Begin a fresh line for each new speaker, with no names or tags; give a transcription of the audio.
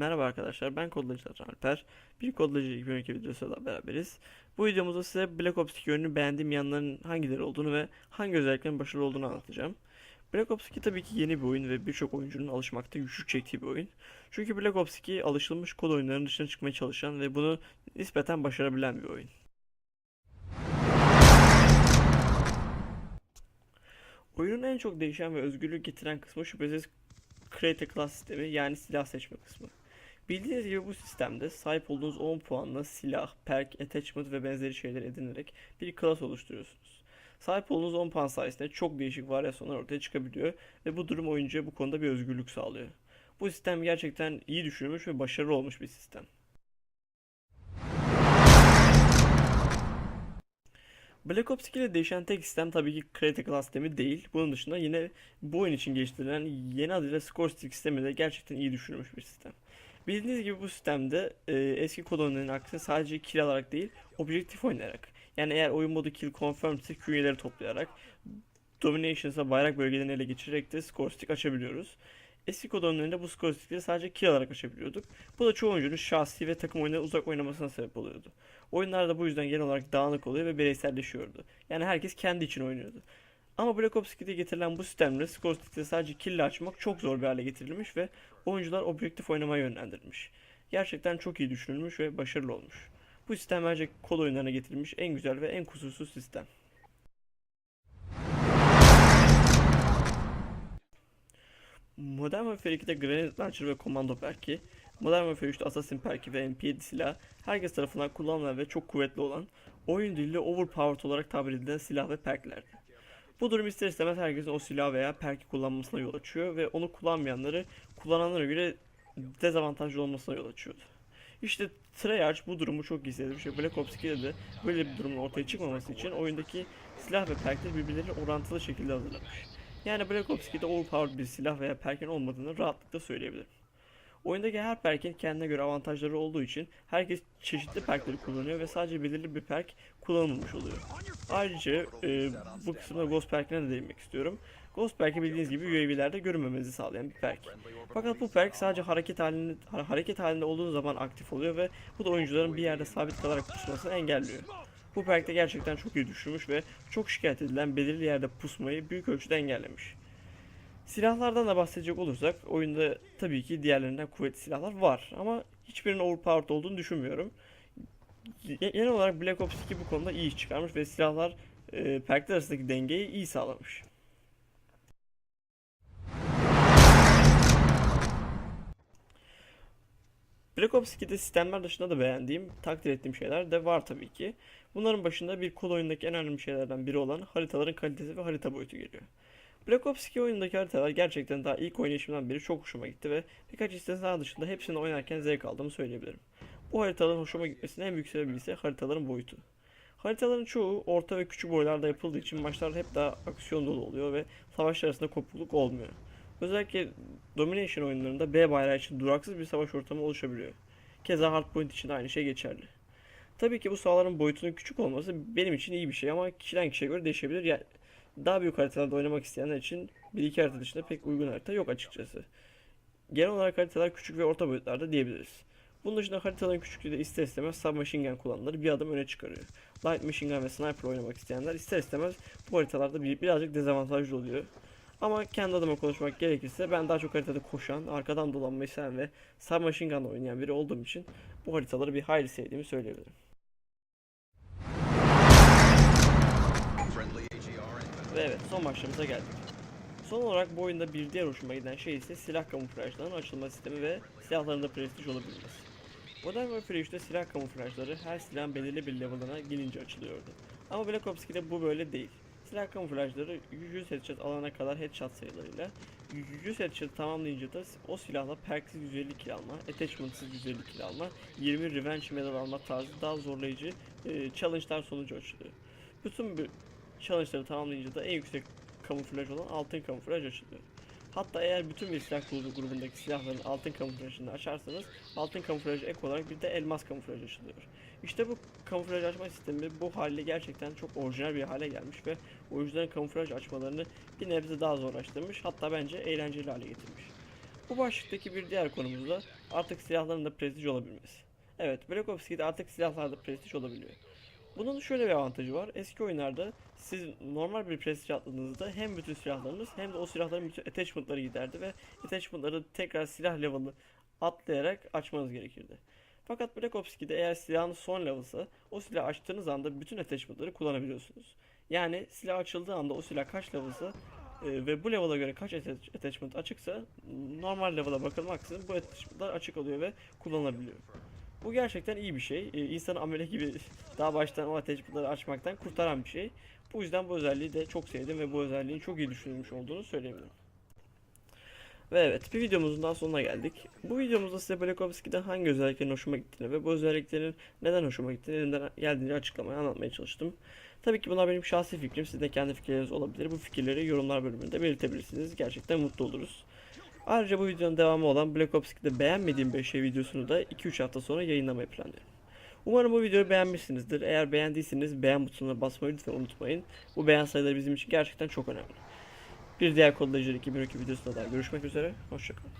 Merhaba arkadaşlar ben kodlayıcı Alper. Bir kodlayıcı 2012 videosuyla beraberiz. Bu videomuzda size Black Ops 2 oyununu beğendiğim yanların hangileri olduğunu ve hangi özelliklerin başarılı olduğunu anlatacağım. Black Ops 2 tabii ki yeni bir oyun ve birçok oyuncunun alışmakta güçlük çektiği bir oyun. Çünkü Black Ops 2 alışılmış kod oyunlarının dışına çıkmaya çalışan ve bunu nispeten başarabilen bir oyun. Oyunun en çok değişen ve özgürlük getiren kısmı şüphesiz Create a Class sistemi yani silah seçme kısmı. Bildiğiniz gibi bu sistemde sahip olduğunuz 10 puanla silah, perk, attachment ve benzeri şeyler edinerek bir klas oluşturuyorsunuz. Sahip olduğunuz 10 puan sayesinde çok değişik varyasyonlar ortaya çıkabiliyor ve bu durum oyuncuya bu konuda bir özgürlük sağlıyor. Bu sistem gerçekten iyi düşünülmüş ve başarılı olmuş bir sistem. Black Ops 2 ile değişen tek sistem tabii ki Class sistemi değil. Bunun dışında yine bu oyun için geliştirilen yeni adıyla Score Stick sistemi de gerçekten iyi düşünülmüş bir sistem. Bildiğiniz gibi bu sistemde e, eski oyunlarının aksine sadece kill alarak değil, objektif oynayarak. Yani eğer oyun modu kill confirmed ise künyeleri toplayarak, dominations'a bayrak bölgelerini ele geçirerek de score açabiliyoruz. Eski kod oyunlarında bu score sadece kill alarak açabiliyorduk. Bu da çoğu oyuncunun şahsi ve takım oyunları uzak oynamasına sebep oluyordu. Oyunlar da bu yüzden genel olarak dağınık oluyor ve bireyselleşiyordu. Yani herkes kendi için oynuyordu. Ama Black Ops 2'de getirilen bu sistemle score stickleri sadece kill açmak çok zor bir hale getirilmiş ve oyuncular objektif oynamaya yönlendirilmiş. Gerçekten çok iyi düşünülmüş ve başarılı olmuş. Bu sistem bence kod oyunlarına getirilmiş en güzel ve en kusursuz sistem. Modern Warfare 2'de Grenade Launcher ve Komando perki, Modern Warfare 3'te Assassin perki ve MP7 silah herkes tarafından kullanılan ve çok kuvvetli olan, oyun diliyle overpowered olarak tabir edilen silah ve perklerdi. Bu durum ister istemez herkesin o silah veya perki kullanmasına yol açıyor ve onu kullanmayanları kullananlara göre dezavantajlı olmasına yol açıyordu. İşte Treyarch bu durumu çok iyi hissetmiş ve Black Ops 2'de de böyle bir durumun ortaya çıkmaması için oyundaki silah ve perkleri birbirleriyle orantılı şekilde hazırlamış. Yani Black Ops 2'de overpowered bir silah veya perkin olmadığını rahatlıkla söyleyebilirim. Oyundaki her perkin kendine göre avantajları olduğu için herkes çeşitli perkleri kullanıyor ve sadece belirli bir perk kullanılmamış oluyor. Ayrıca e, bu kısımda Ghost perkine de değinmek istiyorum. Ghost perki bildiğiniz gibi UAV'lerde görünmemenizi sağlayan bir perk. Fakat bu perk sadece hareket halinde hareket halinde olduğu zaman aktif oluyor ve bu da oyuncuların bir yerde sabit kalarak pusmasını engelliyor. Bu perk de gerçekten çok iyi düşünmüş ve çok şikayet edilen belirli yerde pusmayı büyük ölçüde engellemiş. Silahlardan da bahsedecek olursak oyunda tabii ki diğerlerinden kuvvetli silahlar var ama hiçbirinin overpowered olduğunu düşünmüyorum. Ge- Genel olarak Black Ops 2 bu konuda iyi iş çıkarmış ve silahlar e, perkler arasındaki dengeyi iyi sağlamış. Black Ops 2'de sistemler dışında da beğendiğim, takdir ettiğim şeyler de var tabii ki. Bunların başında bir kod oyundaki en önemli şeylerden biri olan haritaların kalitesi ve harita boyutu geliyor. Black Ops 2 oyundaki haritalar gerçekten daha ilk oynayışımdan beri çok hoşuma gitti ve birkaç istisna dışında hepsini oynarken zevk aldığımı söyleyebilirim. Bu haritaların hoşuma gitmesinin en büyük sebebi ise haritaların boyutu. Haritaların çoğu orta ve küçük boylarda yapıldığı için maçlar hep daha aksiyon dolu oluyor ve savaşlar arasında kopukluk olmuyor. Özellikle Domination oyunlarında B bayrağı için duraksız bir savaş ortamı oluşabiliyor. Keza Hardpoint için de aynı şey geçerli. Tabii ki bu sahaların boyutunun küçük olması benim için iyi bir şey ama kişiden kişiye göre değişebilir. Yani daha büyük haritalarda oynamak isteyenler için bir iki harita dışında pek uygun harita yok açıkçası. Genel olarak haritalar küçük ve orta boyutlarda diyebiliriz. Bunun dışında haritaların küçüklüğü de ister istemez submachine gun kullananları bir adım öne çıkarıyor. Light machine gun ve sniper oynamak isteyenler ister istemez bu haritalarda bir, birazcık dezavantajlı oluyor. Ama kendi adıma konuşmak gerekirse ben daha çok haritada koşan, arkadan dolanmayı seven ve submachine gun oynayan biri olduğum için bu haritaları bir hayli sevdiğimi söyleyebilirim. Ve evet son maçlarımıza geldik. Son olarak bu oyunda bir diğer hoşuma giden şey ise silah kamuflajlarının açılma sistemi ve silahların da prestij olabilmesi. Modern Warfare 3'te silah kamuflajları her silahın belirli bir level'ına gelince açılıyordu. Ama Black Ops 2'de bu böyle değil. Silah kamuflajları 100 headshot alana kadar headshot sayılarıyla 100 headshot tamamlayınca da o silahla perksiz 150 kill alma, attachmentsız 150 kill alma, 20 revenge medal alma tarzı daha zorlayıcı e, challenge'lar sonucu açılıyor. Bütün challenge'ları tamamlayınca da en yüksek kamuflaj olan altın kamuflaj açılıyor. Hatta eğer bütün bir silah grubu grubundaki silahların altın kamuflajını açarsanız altın kamuflaj ek olarak bir de elmas kamuflaj açılıyor. İşte bu kamuflaj açma sistemi bu haliyle gerçekten çok orijinal bir hale gelmiş ve oyuncuların kamuflaj açmalarını bir nebze daha zorlaştırmış hatta bence eğlenceli hale getirmiş. Bu başlıktaki bir diğer konumuz da artık silahların da prestij olabilmesi. Evet, Black Ops 2'de artık silahlar da prestij olabiliyor. Bunun şöyle bir avantajı var. Eski oyunlarda siz normal bir prestij atladığınızda hem bütün silahlarınız hem de o silahların bütün attachment'ları giderdi ve attachment'ları tekrar silah level'ı atlayarak açmanız gerekirdi. Fakat Black Ops 2'de eğer silahınız son level'sa o silahı açtığınız anda bütün attachment'ları kullanabiliyorsunuz. Yani silah açıldığı anda o silah kaç level'sa e, ve bu level'a göre kaç attach- attachment açıksa normal level'a bakılmaksızın bu attachment'lar açık oluyor ve kullanılabiliyor. Bu gerçekten iyi bir şey. Ee, insanı amele gibi daha baştan o attachment'ları açmaktan kurtaran bir şey. Bu yüzden bu özelliği de çok sevdim ve bu özelliğin çok iyi düşünülmüş olduğunu söyleyebilirim. Ve evet bir videomuzun daha sonuna geldik. Bu videomuzda size 2'de hangi özelliklerin hoşuma gittiğini ve bu özelliklerin neden hoşuma gittiğini elimden geldiğince açıklamaya anlatmaya çalıştım. Tabii ki bunlar benim şahsi fikrim. Sizin de kendi fikirleriniz olabilir. Bu fikirleri yorumlar bölümünde belirtebilirsiniz. Gerçekten mutlu oluruz. Ayrıca bu videonun devamı olan Black Ops 2'de beğenmediğim 5 şey videosunu da 2-3 hafta sonra yayınlamayı planlıyorum. Umarım bu videoyu beğenmişsinizdir. Eğer beğendiyseniz beğen butonuna basmayı lütfen unutmayın. Bu beğen sayıları bizim için gerçekten çok önemli. Bir diğer Kodlayıcılar 2012 videosunda daha görüşmek üzere. Hoşçakalın.